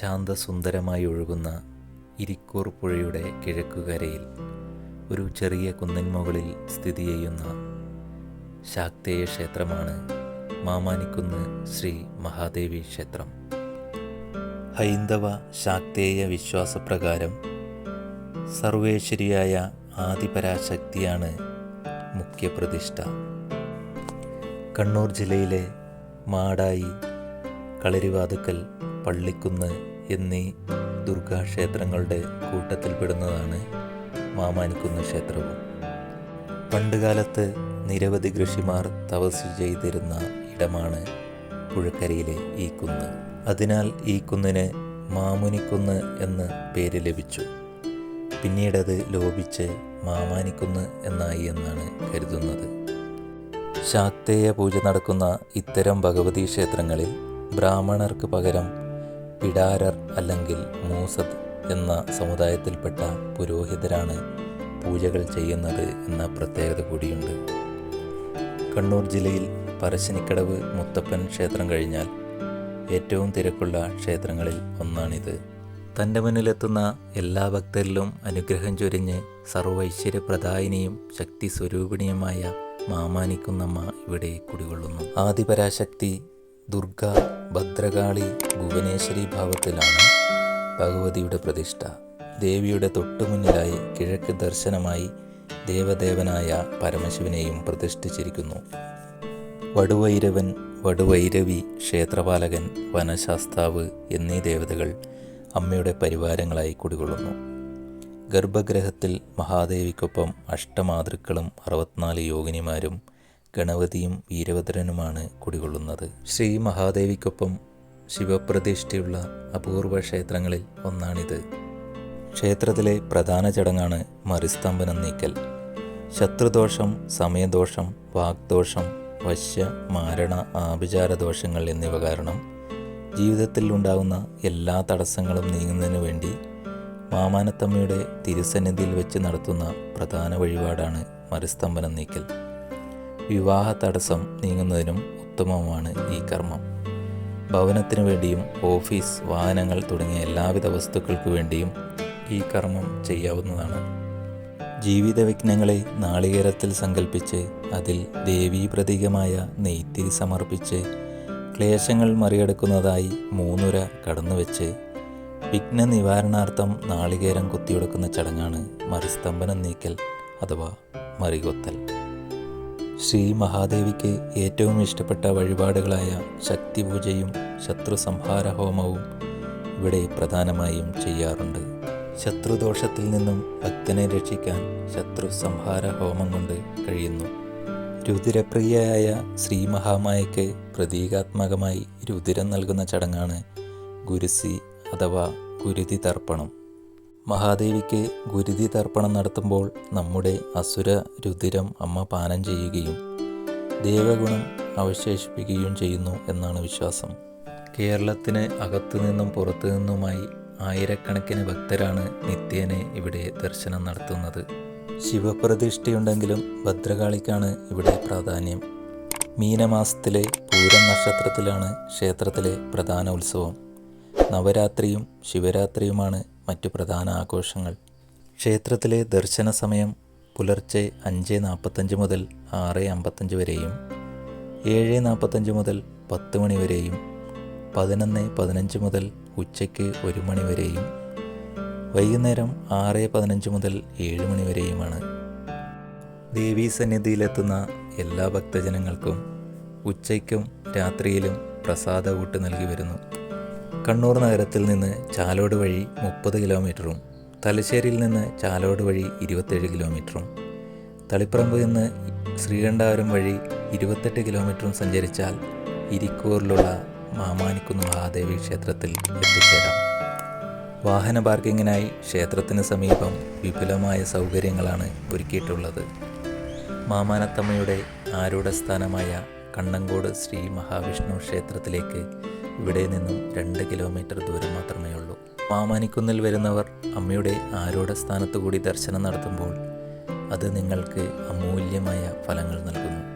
ശാന്തസുന്ദരമായി ഒഴുകുന്ന ഇരിക്കൂർ പുഴയുടെ കിഴക്കുകരയിൽ ഒരു ചെറിയ കുന്നിൻ മുകളിൽ സ്ഥിതി ചെയ്യുന്ന ശാക്തേയ ക്ഷേത്രമാണ് മാമാനിക്കുന്ന് ശ്രീ മഹാദേവി ക്ഷേത്രം. ഹൈന്ദവ ശാക്തേയ വിശ്വാസപ്രകാരം സർവേശ്വരിയായ ആദിപരാശക്തിയാണ് മുഖ്യപ്രതിഷ്ഠ. കണ്ണൂർ ജില്ലയിലെ മാടായി കളരിവാതുക്കൽ പള്ളിക്കുന്ന് എന്നീ ദുർഗാക്ഷേത്രങ്ങളുടെ കൂട്ടത്തിൽപ്പെടുന്നതാണ് മാമാനിക്കുന്ന് ക്ഷേത്രവും. പണ്ടുകാലത്ത് നിരവധി കൃഷിമാർ തപസ് ചെയ്തിരുന്ന ഇടമാണ് പുഴക്കരയിലെ ഈ കുന്ന്. അതിനാൽ ഈ കുന്നിന് മാമുനിക്കുന്ന് എന്ന് പേര് ലഭിച്ചു. പിന്നീടത് ലോപിച്ച് മാമാനിക്കുന്ന് എന്നായി എന്നാണ് കരുതുന്നത്. ശാക്തേയ പൂജ നടക്കുന്ന ഇത്തരം ഭഗവതി ക്ഷേത്രങ്ങളിൽ ബ്രാഹ്മണർക്ക് പകരം പിടാരർ അല്ലെങ്കിൽ മൂസദ് എന്ന സമുദായത്തിൽപ്പെട്ട പുരോഹിതരാണ് പൂജകൾ ചെയ്യുന്നത് എന്ന പ്രത്യേകത കൂടിയുണ്ട്. കണ്ണൂർ ജില്ലയിൽ പറശ്ശിനിക്കടവ് മുത്തപ്പൻ ക്ഷേത്രം കഴിഞ്ഞാൽ ഏറ്റവും തിരക്കുള്ള ക്ഷേത്രങ്ങളിൽ ഒന്നാണിത്. തന്റെ മുന്നിലെത്തുന്ന എല്ലാ ഭക്തരിലും അനുഗ്രഹം ചൊരിഞ്ഞ് സർവൈശ്വര്യപ്രദായിനിയും ശക്തി സ്വരൂപിണിയുമായ മാമാനിക്കുന്നമ്മ ഇവിടെ കുടികൊള്ളുന്നു. ആദിപരാശക്തി ദുർഗ ഭദ്രകാളി ഭുവനേശ്വരി ഭാവത്തിലാണ് ഭഗവതിയുടെ പ്രതിഷ്ഠ. ദേവിയുടെ തൊട്ടുമുന്നിലായി കിഴക്ക് ദർശനമായി ദേവദേവനായ പരമശിവനെയും പ്രതിഷ്ഠിച്ചിരിക്കുന്നു. വടുവൈരവൻ വടുവൈരവി ക്ഷേത്രപാലകൻ വനശാസ്താവ് എന്നീ ദേവതകൾ അമ്മയുടെ പരിവാരങ്ങളായി കുടികൊള്ളുന്നു. ഗർഭഗ്രഹത്തിൽ മഹാദേവിക്കൊപ്പം അഷ്ടമാതൃക്കളും അറുപത്തിനാല് യോഗിനിമാരും ഗണപതിയും വീരഭദ്രനുമാണ് കുടികൊള്ളുന്നത്. ശ്രീ മഹാദേവിക്കൊപ്പം ശിവപ്രതിഷ്ഠയുള്ള അപൂർവ ക്ഷേത്രങ്ങളിൽ ഒന്നാണിത്. ക്ഷേത്രത്തിലെ പ്രധാന ചടങ്ങാണ് മറിസ്തംഭനം നീക്കൽ. ശത്രുദോഷം സമയദോഷം വാഗ്ദോഷം വശ്യ മാരണ ആഭിചാര ദോഷങ്ങൾ എന്നിവ കാരണം ജീവിതത്തിൽ ഉണ്ടാകുന്ന എല്ലാ തടസ്സങ്ങളും നീങ്ങുന്നതിനു വേണ്ടി മാമാനത്തമ്മയുടെ തിരുസന്നിധിയിൽ വെച്ച് നടത്തുന്ന പ്രധാന വഴിപാടാണ് മറിസ്തംഭനം നീക്കൽ. വിവാഹ തടസ്സം നീങ്ങുന്നതിനും ഉത്തമമാണ് ഈ കർമ്മം. ഭവനത്തിനു വേണ്ടിയും ഓഫീസ് വാഹനങ്ങൾ തുടങ്ങിയ എല്ലാവിധ വസ്തുക്കൾക്കു വേണ്ടിയും ഈ കർമ്മം ചെയ്യാവുന്നതാണ്. ജീവിത വിഘ്നങ്ങളെ നാളികേരത്തിൽ സങ്കല്പിച്ച് അതിൽ ദേവീ പ്രതീകമായ നെയ്ത്തിരി സമർപ്പിച്ച് ക്ലേശങ്ങൾ മറികടക്കുന്നതായി മൂന്നുര കടന്നുവെച്ച് വിഘ്ന നിവാരണാർത്ഥം നാളികേരം കുത്തിയൊടുക്കുന്ന ചടങ്ങാണ് മറിസ്തംഭനം നീക്കൽ അഥവാ മറികൊത്തൽ. ശ്രീ മഹാദേവിക്ക് ഏറ്റവും ഇഷ്ടപ്പെട്ട വഴിപാടുകളായ ശക്തിപൂജയും ശത്രു സംഹാര ഹോമവും ഇവിടെ പ്രധാനമായും ചെയ്യാറുണ്ട്. ശത്രുദോഷത്തിൽ നിന്നും ഭക്തനെ രക്ഷിക്കാൻ ശത്രു സംഹാര ഹോമം കൊണ്ട് കഴിയുന്നു. രുതിരപ്രിയയായ ശ്രീ മഹാമായയ്ക്ക് പ്രതീകാത്മകമായി രുതിരം നൽകുന്ന ചടങ്ങാണ് ഗുരുസി അഥവാ ഗുരുതി തർപ്പണം. മഹാദേവിക്ക് ഗുരുതി തർപ്പണം നടത്തുമ്പോൾ നമ്മുടെ അസുര രുതിരം അമ്മ പാനം ചെയ്യുകയും ദേവഗുണം അവശേഷിപ്പിക്കുകയും ചെയ്യുന്നു എന്നാണ് വിശ്വാസം. കേരളത്തിന് അകത്തു നിന്നും പുറത്തു നിന്നുമായി ആയിരക്കണക്കിന് ഭക്തരാണ് നിത്യേനെ ഇവിടെ ദർശനം നടത്തുന്നത്. ശിവപ്രതിഷ്ഠയുണ്ടെങ്കിലും ഭദ്രകാളിക്കാണ് ഇവിടെ പ്രാധാന്യം. മീനമാസത്തിലെ പൂരം നക്ഷത്രത്തിലാണ് ക്ഷേത്രത്തിലെ പ്രധാന ഉത്സവം. നവരാത്രിയും ശിവരാത്രിയുമാണ് മറ്റു പ്രധാന ആഘോഷങ്ങൾ. ക്ഷേത്രത്തിലെ ദർശന സമയം പുലർച്ചെ അഞ്ച് നാൽപ്പത്തഞ്ച് മുതൽ ആറ് അമ്പത്തഞ്ച് വരെയും ഏഴ് നാൽപ്പത്തഞ്ച് മുതൽ പത്ത് മണി വരെയും പതിനൊന്ന് പതിനഞ്ച് മുതൽ ഉച്ചയ്ക്ക് ഒരു മണി വരെയും വൈകുന്നേരം ആറ് പതിനഞ്ച് മുതൽ ഏഴ് മണി വരെയുമാണ്. ദേവീ സന്നിധിയിലെത്തുന്ന എല്ലാ ഭക്തജനങ്ങൾക്കും ഉച്ചയ്ക്കും രാത്രിയിലും പ്രസാദ ഊട്ട് നൽകി വരുന്നു. കണ്ണൂർ നഗരത്തിൽ നിന്ന് ചാലോട് വഴി മുപ്പത് കിലോമീറ്ററും തലശ്ശേരിയിൽ നിന്ന് ചാലോട് വഴി ഇരുപത്തേഴ് കിലോമീറ്ററും തളിപ്പറമ്പ് നിന്ന് ശ്രീകണ്ഠാപുരം വഴി ഇരുപത്തെട്ട് കിലോമീറ്ററും സഞ്ചരിച്ചാൽ ഇരിക്കൂറിലുള്ള മാമാനിക്കുന്ന് മഹാദേവി ക്ഷേത്രത്തിൽ എത്തിച്ചേരാം. വാഹന പാർക്കിങ്ങിനായി ക്ഷേത്രത്തിന് സമീപം വിപുലമായ സൗകര്യങ്ങളാണ് ഒരുക്കിയിട്ടുള്ളത്. മാമാനത്തമ്മയുടെ ആരൂഢസ്ഥാനമായ കണ്ണങ്കോട് ശ്രീ മഹാവിഷ്ണു ക്ഷേത്രത്തിലേക്ക് ഇവിടെ നിന്നും രണ്ട് കിലോമീറ്റർ ദൂരം മാത്രമേ ഉള്ളൂ. മാമാനിക്കുന്നിൽ വരുന്നവർ അമ്മയുടെ ആരോട കൂടി ദർശനം നടത്തുമ്പോൾ അത് നിങ്ങൾക്ക് അമൂല്യമായ ഫലങ്ങൾ നൽകുന്നു.